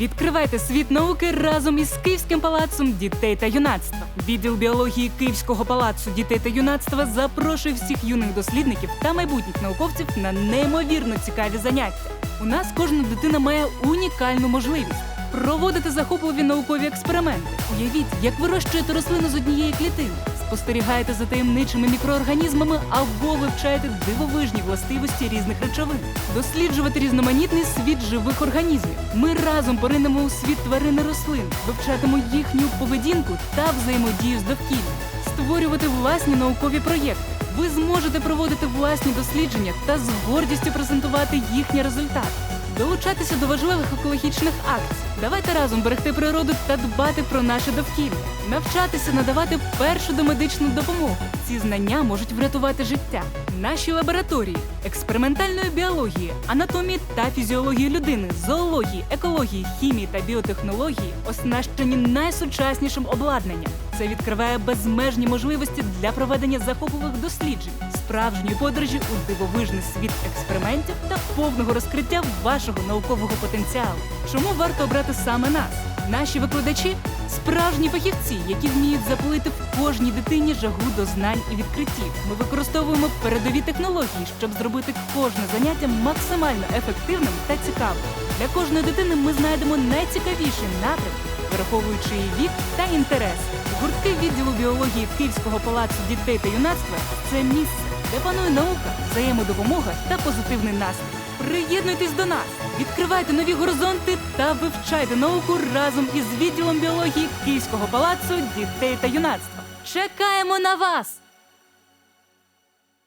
Відкривайте світ науки разом із Київським палацом дітей та юнацтва. Відділ біології Київського палацу дітей та юнацтва запрошує всіх юних дослідників та майбутніх науковців на неймовірно цікаві заняття. У нас кожна дитина має унікальну можливість проводити захопливі наукові експерименти. Уявіть, як вирощуєте рослину з однієї клітини, спостерігаєте за таємничими мікроорганізмами або вивчаєте дивовижні властивості різних речовин. Досліджувати різноманітний світ живих організмів. Ми разом поринемо у світ тварин і рослин, вивчатимо їхню поведінку та взаємодію з довкіллям, створювати власні наукові проєкти. Ви зможете проводити власні дослідження та з гордістю презентувати їхні результати. Долучатися до важливих екологічних акцій. Давайте разом берегти природу та дбати про наше довкілля, навчатися надавати першу домедичну допомогу. Ці знання можуть врятувати життя. Наші лабораторії експериментальної біології, анатомії та фізіології людини, зоології, екології, хімії та біотехнології оснащені найсучаснішим обладнанням. Це відкриває безмежні можливості для проведення захопливих досліджень, справжньої подорожі у дивовижний світ експериментів та повного розкриття вашого наукового потенціалу. Чому варто обрати саме нас? Наші викладачі справжні фахівці, які вміють запалити в кожній дитині жагу до знань і відкриттів. Ми використовуємо передові технології, щоб зробити кожне заняття максимально ефективним та цікавим. Для кожної дитини ми знайдемо найцікавіший напрям, враховуючи її вік та інтерес. Гуртки відділу біології Київського палацу дітей та юнацтва це місце, де панує наука, взаємодопомога та позитивний настрій. Приєднуйтесь до нас, відкривайте нові горизонти та вивчайте науку разом із відділом біології Київського палацу дітей та юнацтва. Чекаємо на вас!